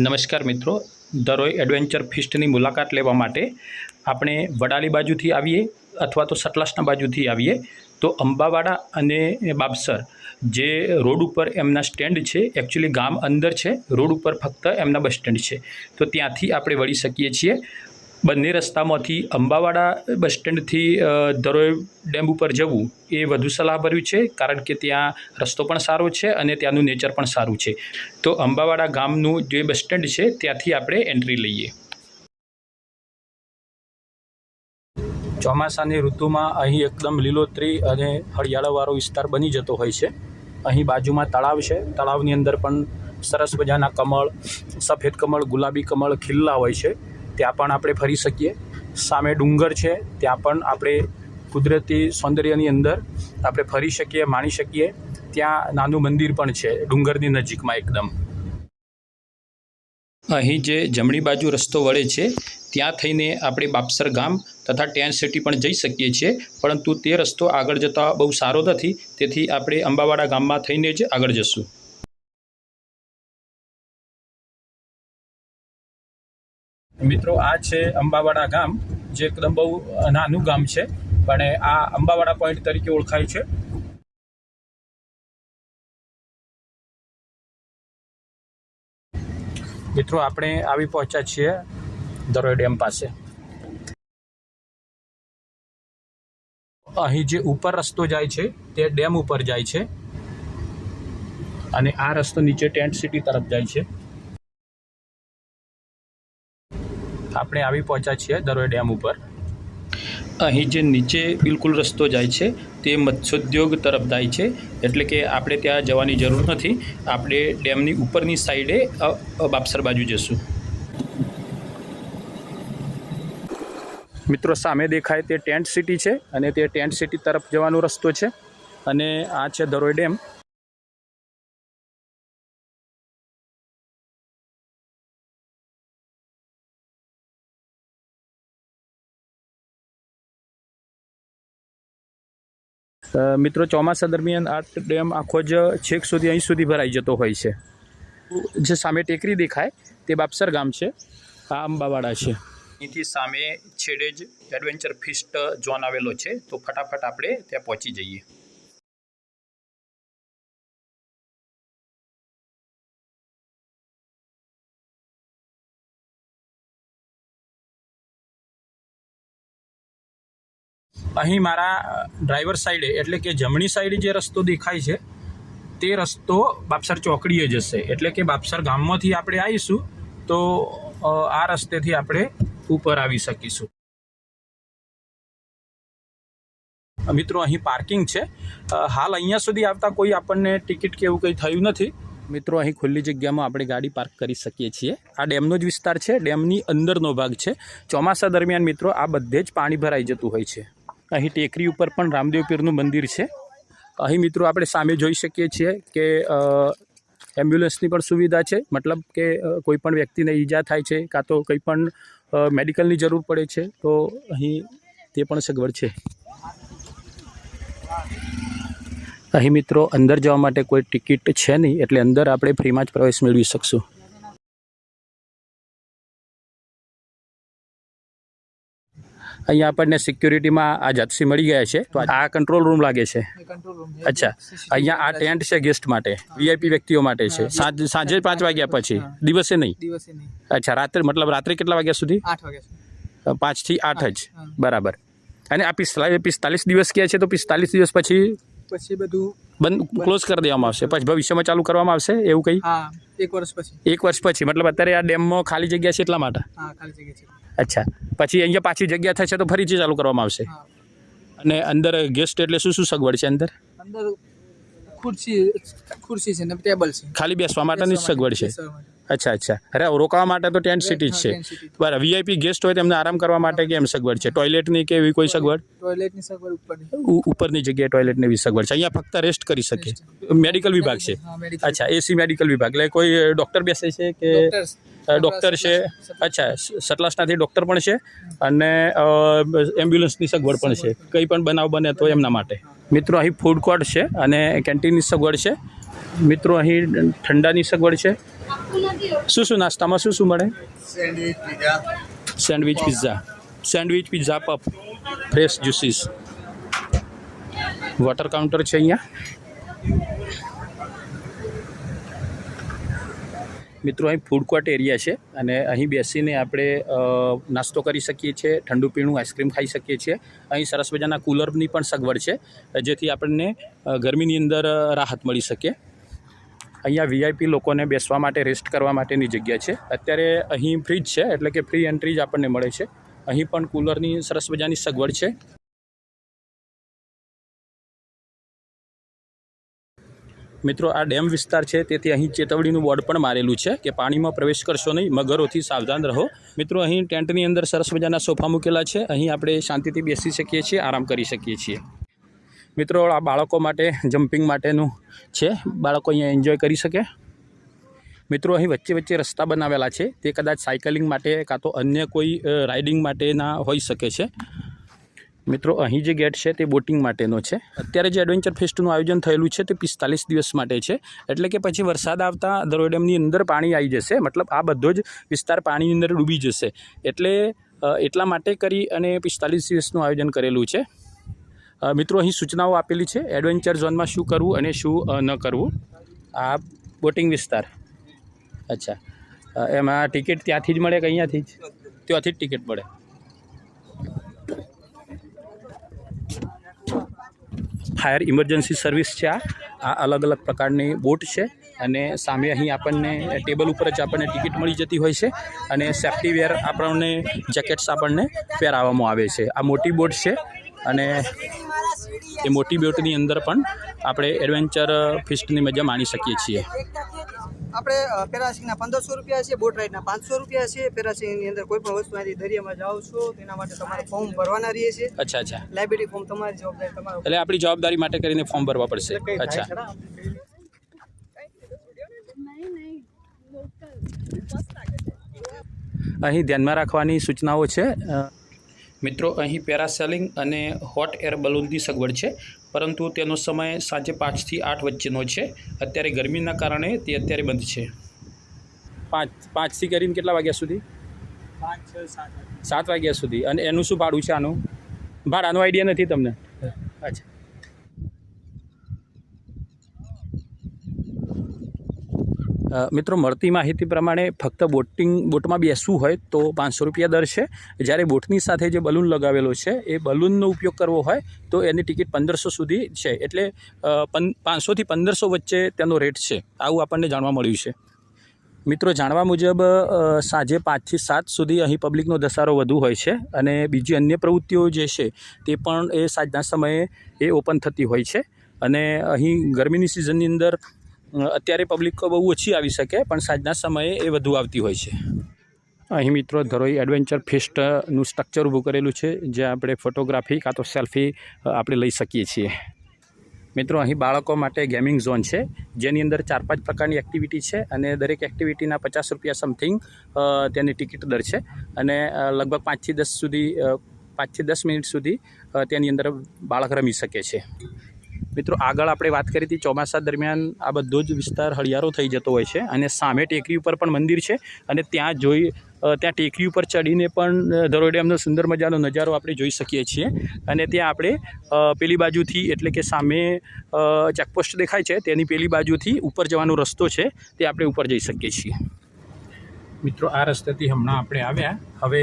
નમસ્કાર મિત્રો. દરોઈ એડવેન્ચર ફિસ્ટની મુલાકાત લેવા માટે આપણે વડાલી બાજુથી આવીએ અથવા તો સતલાસના બાજુથી આવીએ. તો અંબાવાડા અને બાબસર જે રોડ ઉપર એમના સ્ટેન્ડ છે એકચ્યુઅલી ગામ અંદર છે, રોડ ઉપર ફક્ત એમના બસ સ્ટેન્ડ છે. તો ત્યાંથી આપણે વળી શકીએ છીએ. બંને રસ્તામાંથી અંબાવાડા બસ સ્ટેન્ડથી દરોઈ ડેમ ઉપર જવું એ વધુ સલાહભર્યું છે, કારણ કે ત્યાં રસ્તો પણ સારો છે અને ત્યાંનું નેચર પણ સારું છે. તો અંબાવાડા ગામનું જે બસ સ્ટેન્ડ છે, ત્યાંથી આપણે એન્ટ્રી લઈએ. ચોમાસાની ઋતુમાં અહીં એકદમ લીલોતરી અને હળિયાળાવાળો વિસ્તાર બની જતો હોય છે. અહીં બાજુમાં તળાવ છે. તળાવની અંદર પણ સરસ મજાના કમળ, સફેદ કમળ, ગુલાબી કમળ ખીલ્લા હોય છે. ત્યાં પણ આપણે ફરી શકીએ. સામે ડુંગર છે, ત્યાં પણ આપણે કુદરતી સૌંદર્યની અંદર આપણે ફરી શકીએ, માણી શકીએ. ત્યાં નાનું મંદિર પણ છે, ડુંગરની નજીકમાં એકદમ. અહીં જે જમણી બાજુ રસ્તો વળે છે, ત્યાં થઈને આપણે બાપસર ગામ તથા ટેન સિટી પણ જઈ શકીએ છીએ, પરંતુ તે રસ્તો આગળ જતાં બહુ સારો નથી. તેથી આપણે અંબાવાડા ગામમાં થઈને જ આગળ જશું. મિત્રો, આ છે અંબાવાડા ગામ, જે એકદમ બહુ નાનું ગામ છે, પણ આ અંબાવાડા પોઈન્ટ તરીકે ઓળખાય છે. મિત્રો, આપણે આવી પહોંચ્યા છીએ દરોઈ ડેમ પાસે. અહીં જે ઉપર રસ્તો જાય છે, તે ડેમ ઉપર જાય છે. અને આ રસ્તો નીચે ટેન્ટ સિટી તરફ જાય છે. આપણે આવી પહોંચ્યા છીએ દરોઈ ડેમ ઉપર. અહીં જે નીચે બિલકુલ રસ્તો જાય છે, તે મત્સ્યોદ્યોગ તરફ જાય છે, એટલે કે આપણે ત્યાં જવાની જરૂર નથી. આપણે ડેમની ઉપરની સાઈડે બાપસર બાજુ જશું. મિત્રો, સામે દેખાય તે ટેન્ટ સિટી છે અને તે ટેન્ટ સિટી તરફ જવાનો રસ્તો છે. અને આ છે દરોઈ ડેમ. મિત્રો, ચોમાસા દરમિયાન આ ડેમ આખો જ છેક સુધી, અહીં સુધી ભરાઈ જતો હોય છે. જે સામે ટેકરી દેખાય, તે બાપસર ગામ છે. આ અંબાવાડા છે. અહીંથી સામે છેડે જ એડવેન્ચર ફિસ્ટ ઝોન આવેલો છે. તો ફટાફટ આપણે ત્યાં પહોંચી જઈએ. અહીં મારા ડ્રાઈવર સાઈડે એટલે કે જમણી સાઈડે જે રસ્તો દેખાય છે, તે રસ્તો બાપસર ચોકડીએ જશે. એટલે કે બાપસર ગામમાંથી આપણે આવીશું તો આ રસ્તેથી આપણે ઉપર આવી શકીશું. મિત્રો, અહીં પાર્કિંગ છે. હાલ અહીંયા સુધી આવતા કોઈ આપણને ટિકિટ કે એવું કંઈ થયું નથી. મિત્રો, અહીં ખુલ્લી જગ્યામાં આપણે ગાડી પાર્ક કરી શકીએ છીએ. આ ડેમનો જ વિસ્તાર છે. ડેમની અંદરનો ભાગ છે. ચોમાસા દરમિયાન મિત્રો, આ બધે જ પાણી ભરાઈ જતું હોય છે. અહીં ટેકરી ઉપર પણ રામદેવ પીરનું મંદિર છે. અહીં મિત્રો આપણે સામે જોઈ શકીએ છીએ કે એમ્બ્યુલન્સની પણ સુવિધા છે. મતલબ કે કોઈપણ કોઈ પણ વ્યક્તિને ઈજા થાય છે કાં તો કંઈ પણ મેડિકલની જરૂર પડે છે, તો અહીં તે પણ સગવડ છે. અહીં મિત્રો અંદર જવા માટે કોઈ ટિકિટ છે નહીં, એટલે અંદર આપણે ફ્રીમાં જ પ્રવેશ મેળવી શકશું. અહીંયા આપણને સિક્યુરિટીમાં આ જાતસી મળી ગયા છે. તો આ કંટ્રોલ રૂમ લાગે છે. અચ્છા. અહીંયા આ ટેન્ટ છે ગેસ્ટ માટે. વીઆઈપી વ્યક્તિઓ માટે છે. સાંજ સાંજે પાંચ વાગ્યા પછી. દિવસે નહીં? અચ્છા રાત્રે મતલબ રાત્રે કેટલા વાગ્યા સુધી? પાંચથી આઠ જ. બરાબર. અને આ પિસ્તાલીસ પિસ્તાલીસ દિવસ કહે છે? તો પિસ્તાલીસ દિવસ પછી પછી બધું બંધ ક્લોઝ કરી દેવામાં આવશે. પછી ભવિષ્યમાં ચાલુ કરવામાં આવશે એવું કંઈ? હા એક વર્ષ પછી. એક વર્ષ પછી. મતલબ અત્યારે આ ડેમમાં ખાલી જગ્યા છે એટલા માટે? હા ખાલી જગ્યા છે. અચ્છા. પછી અહીંયા પાછી જગ્યા થશે તો ફરીથી ચાલુ કરવામાં આવશે? અને અંદર ગેસ્ટ એટલે શું શું સગવડ છે અંદર? અંદર ખુરશી ખુરશી છે ને ટેબલ છે. ખાલી બેસવા માટેની જ સગવડ છે? અચ્છા અચ્છા. અરે રોકાવા માટે તો ટેન્ટ સિટી જ છે. બરાબર. વીઆઈપી ગેસ્ટ હોય તેમને આરામ કરવા માટે કેમ સગવડ છે? ટોયલેટની કે એવી કોઈ સગવડ? ટોયલેટની સગવડ ઉપરની. ઉપરની જગ્યાએ ટોયલેટની એવી સગવડ છે. અહીંયા ફક્ત રેસ્ટ કરી શકે. મેડિકલ વિભાગ છે. અચ્છા એસી મેડિકલ વિભાગ. એટલે કોઈ ડૉક્ટર બેસે છે કે ડૉક્ટર છે? અચ્છા સટલાસનાથી ડૉક્ટર પણ છે અને એમ્બ્યુલન્સની સગવડ પણ છે. કંઈ પણ બનાવ બને તો એમના માટે. મિત્રો અહીં ફૂડ કોર્ટ છે અને કેન્ટીનની સગવડ છે. મિત્રો અહીં ઠંડાની સગવડ છે. શું શું નાસ્તામાં શું શું મળે? Sandwich pizza sandwich pizza puff fresh juices water counter છે અહીંયા. મિત્રો, અહીં ફૂડ કોર્ટ એરિયા છે અને અહીં બેસીને આપણે નાસ્તો કરી શકીએ છીએ, ઠંડુ પીણું આઈસ્ક્રીમ ખાઈ શકીએ છીએ. અહીં સરસ મજાના કુલરની પણ સગવડ છે, જેથી આપણને ગરમીની અંદર રાહત મળી શકે. અહીંયા વીઆઈપી લોકોને બેસવા માટે રેસ્ટ કરવા માટેની જગ્યા છે. અત્યારે અહીં ફ્રીજ છે, એટલે કે ફ્રી એન્ટ્રી જ આપણને મળે છે. અહીં પણ કુલરની સરસ મજાની સગવડ છે. મિત્રો, આ ડેમ વિસ્તાર છે, તેથી અહીં ચેતવણીનું બોર્ડ પણ મારેલું છે કે પાણીમાં પ્રવેશ કરશો નહીં, મગરોથી સાવધાન રહો. મિત્રો, અહીં ટેન્ટની અંદર સરસ મજાના સોફા મૂકેલા છે. અહીં આપણે શાંતિથી બેસી શકીએ છીએ, આરામ કરી શકીએ છીએ. મિત્રો, આ બાળકો માટે જમ્પિંગ માટેનું છે. બાળકો અહીંયા એન્જોય કરી શકે. મિત્રો, અહીં વચ્ચે વચ્ચે રસ્તા બનાવેલા છે. તે કદાચ સાયકલિંગ માટે કાં તો અન્ય કોઈ રાઇડિંગ માટેના હોઈ શકે છે. મિત્રો, અહીં જે ગેટ છે તે બોટિંગ માટેનો છે. અત્યારે જે એડવેન્ચર ફેસ્ટનું આયોજન થયેલું છે તે પિસ્તાલીસ દિવસ માટે છે. એટલે કે પછી વરસાદ આવતા દરોઈ ડેમની અંદર પાણી આવી જશે. મતલબ આ બધો જ વિસ્તાર પાણીની અંદર ડૂબી જશે. એટલે એટલા માટે કરી અને પિસ્તાલીસ દિવસનું આયોજન કરેલું છે. મિત્રો, અહીં સૂચનાઓ આપેલી છે એડવેન્ચર ઝોનમાં શું કરવું અને શું ન કરવું. આ બોટિંગ વિસ્તાર. અચ્છા. એમાં ટિકિટ ત્યાંથી જ મળે કે અહીંયાથી જ? ત્યાંથી જ ટિકિટ મળે? ફાયર ઇમરજન્સી સર્વિસ છે આ. આ અલગ અલગ પ્રકારની બોટ છે અને સામે અહીં આપણને ટેબલ ઉપર જ આપણને ટિકિટ મળી જતી હોય છે અને સેફ્ટી વેર આપણને જેકેટ્સ આપણને પહેરાવવામાં આવે છે. આ મોટી બોટ છે અને એ મોટી બોટની અંદર પણ આપણે એડવેન્ચર ફિસ્ટની મજા માણી શકીએ છીએ. આપણે પેરાસિંગના પંદરસો રૂપિયા છે બોટ રાઈડના પાંચસો રૂપિયા છે. પેરાસિંગની અંદર કોઈ પણ વસ્તુ અહીંથી દરિયામાં જાઓ છો તેના માટે તમારે ફોર્મ ભરવાના રહીએ છે. અચ્છા અચ્છા. લાઇબ્રેરી ફોર્મ તમારી જવાબદારી તમારે. એટલે આપણી જવાબદારી માટે કરીને ફોર્મ ભરવા પડશે. અચ્છા. અહીં ધ્યાનમાં રાખવાની સૂચનાઓ છે. મિત્રો અહીં પેરાસેલિંગ અને હોટ એર બલૂનની સગવડ છે. પરંતુ તેનો સમય સાંજે પાંચથી આઠ વચ્ચેનો છે. અત્યારે ગરમીના કારણે તે અત્યારે બંધ છે. પાંચ પાંચથી કરીને કેટલા વાગ્યા સુધી? સાત વાગ્યા. સુધી. અને એનું શું ભાડું છે આનું? ભાડાનો આઈડિયા નથી તમને? અચ્છા. મિત્રો, મળતી માહિતી પ્રમાણે ફક્ત બોટિંગ બોટમાં બેસવું હોય તો પાંચસો રૂપિયા દર છે. જ્યારે બોટની સાથે જે બલૂન લગાવેલો છે, એ બલૂનનો ઉપયોગ કરવો હોય તો એની ટિકિટ પંદરસો સુધી છે. એટલે પન પાંચસોથી પંદરસો વચ્ચે તેનો રેટ છે. આવું આપણને જાણવા મળ્યું છે. મિત્રો, જાણવા મુજબ સાંજે પાંચથી સાત સુધી અહીં પબ્લિકનો ધસારો વધુ હોય છે અને બીજી અન્ય પ્રવૃત્તિઓ જે છે, તે પણ એ સાંજના સમયે એ ઓપન થતી હોય છે. અને અહીં ગરમીની સિઝનની અંદર અત્યારે પબ્લિક બહુ ઓછી આવી શકે, પણ સાંજના સમયે એ વધુ આવતી હોય છે. અહીં મિત્રો ધરોઈ એડવેન્ચર ફેસ્ટનું સ્ટ્રક્ચર ઊભું કરેલું છે, જ્યાં આપણે ફોટોગ્રાફી કાં તો સેલ્ફી આપણે લઈ શકીએ છીએ. મિત્રો અહીં બાળકો માટે ગેમિંગ ઝોન છે, જેની અંદર ચાર પાંચ પ્રકારની એક્ટિવિટી છે, અને દરેક એક્ટિવિટીના પચાસ રૂપિયા સમથિંગ તેની ટિકિટ દર છે. અને લગભગ પાંચથી દસ સુધી પાંચથી દસ મિનિટ સુધી તેની અંદર બાળક રમી શકે છે. મિત્રો, આગળ આપણે વાત કરી હતી, ચોમાસા દરમિયાન આ બધો જ વિસ્તાર હળિયારો થઈ જતો હોય છે અને સામે ટેકરી ઉપર પણ મંદિર છે અને ત્યાં જોઈ ત્યાં ટેકરી ઉપર ચડીને પણ ધરોઈ ડેમનો સુંદર મજાનો નજારો આપણે જોઈ શકીએ છીએ. અને ત્યાં આપણે પેલી બાજુથી એટલે કે સામે ચેકપોસ્ટ દેખાય છે, તેની પેલી બાજુથી ઉપર જવાનો રસ્તો છે, તે આપણે ઉપર જઈ શકીએ છીએ. મિત્રો, આ રસ્તેથી હમણાં આપણે આવ્યા. હવે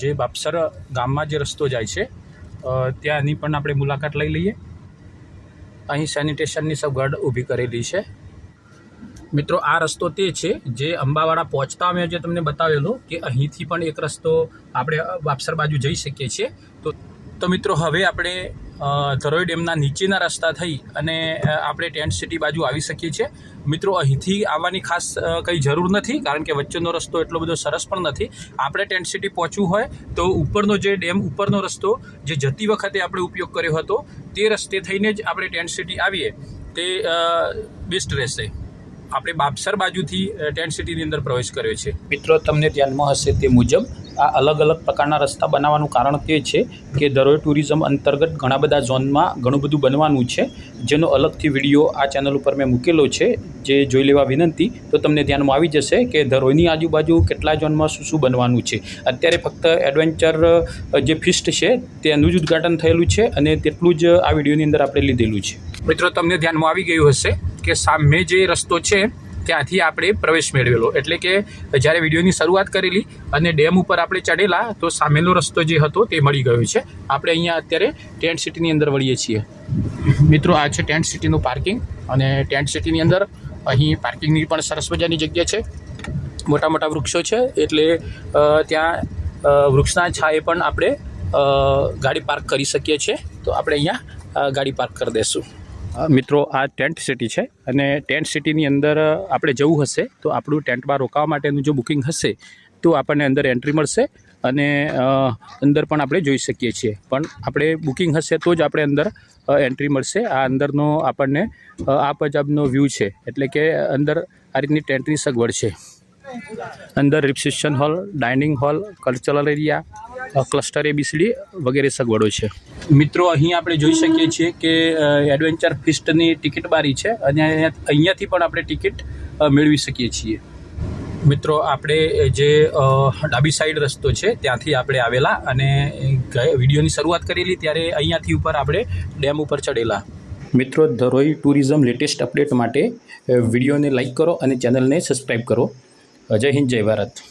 જે બાપસર ગામમાં જે રસ્તો જાય છે ત્યાંની પણ આપણે મુલાકાત લઈ લઈએ. અહીં સેનિટેશનની સગવડ ઊભી કરેલી છે. મિત્રો, આ રસ્તો તે છે જે અંબાવાડા પહોંચતા અમે જે તમને બતાવેલો કે અહીંથી પણ એક રસ્તો આપણે વાપસર બાજુ જઈ શકીએ છીએ. તો તો મિત્રો, હવે આપણે ધરોઈ ડેમના નીચેના રસ્તા થઈ અને આપણે ટેન્ટ સિટી બાજુ આવી શકીએ છીએ. મિત્રો, અહીંથી આવવાની ખાસ કંઈ જરૂર નથી, કારણ કે વચ્ચેનો રસ્તો એટલો બધો સરસ પણ નથી. આપણે ટેન્ટ સિટી પહોંચવું હોય તો ઉપરનો જે ડેમ, ઉપરનો રસ્તો જે જતી વખતે આપણે ઉપયોગ કર્યો હતો, તે રસ્તે થઈને જ આપણે ટેન્ટ સિટી આવીએ. તે બેસ્ટ રહેશે. આપણે બાપસર બાજુથી ટેન્ટ સિટીની અંદર પ્રવેશ કર્યો છે. મિત્રો, તમને ધ્યાનમાં હશે તે મુજબ આ અલગ અલગ પ્રકારના રસ્તા બનાવવાનું કારણ તે છે કે દરોઈ ટુરિઝમ અંતર્ગત ઘણા બધા ઝોનમાં ઘણું બધું બનવાનું છે. જેનો અલગથી વીડિયો આ ચેનલ ઉપર મેં મૂકેલો છે. જે જોઈ લેવા વિનંતી, તો તમને ધ્યાનમાં આવી જશે કે ધરોઈની આજુબાજુ કેટલા ઝોનમાં શું શું બનવાનું છે. અત્યારે ફક્ત એડવેન્ચર જે ફિસ્ટ છે, તેનું જ ઉદ્ઘાટન થયેલું છે અને તેટલું જ આ વિડીયોની અંદર આપણે લીધેલું છે. મિત્રો, તમને ધ્યાનમાં આવી ગયું હશે કે સામે જે રસ્તો છે ત્યાંથી આપણે પ્રવેશ મેળવેલો. એટલે કે જ્યારે વિડીયોની શરૂઆત કરેલી અને ડેમ ઉપર આપણે ચડેલા, તો સામેનો રસ્તો જે હતો તે મળી ગયો છે. આપણે અહીંયા અત્યારે ટેન્ટ સિટીની અંદર વળીએ છીએ. મિત્રો, આ છે ટેન્ટ સિટીનું પાર્કિંગ અને ટેન્ટ સિટીની અંદર અહીં પાર્કિંગની પણ સરસ મજાની જગ્યા છે. મોટા મોટા વૃક્ષો છે, એટલે ત્યાં વૃક્ષના છાએ પણ આપણે ગાડી પાર્ક કરી શકીએ છીએ. તો આપણે અહીંયા ગાડી પાર્ક કરી દઈશું. મિત્રો, આ ટેન્ટ સિટી છે અને ટેન્ટ સિટીની અંદર આપણે જવું હશે તો આપણું ટેન્ટમાં રોકાવા માટેનું જો બુકિંગ હશે તો આપણને અંદર એન્ટ્રી મળશે અને અંદર પણ આપણે જોઈ શકીએ છીએ. પણ આપણે બુકિંગ હશે તો જ આપણે અંદર એન્ટ્રી મળશે. આ અંદરનો આપણને આ પંજાબનો વ્યૂ છે. એટલે કે અંદર આ રીતની ટેન્ટની સગવડ છે. અંદર reception hall dining hall cultural area cluster ABCD વગેરે સગવડો છે. મિત્રો અહીં આપણે જોઈ શકીએ છીએ કે એડવેન્ચર ફિસ્ટની ટિકિટ બારી છે અને અહીંયા- અહીંયાથી પણ આપણે ટિકિટ મેળવી શકીએ છીએ. મિત્રો આપણે જે ડાબી સાઈડ રસ્તો છે ત્યાંથી આપણે આવેલા અને વિડીયોની શરૂઆત કરેલી ત્યારે અહીંયાથી ઉપર આપણે ડેમ ઉપર ચડેલા. મિત્રો ધરોઈ ટુરિઝમ લેટેસ્ટ અપડેટ માટે વિડીયોને લાઇક કરો અને ચેનલને સબસ્ક્રાઈબ કરો. જય હિન્દ જય ભારત.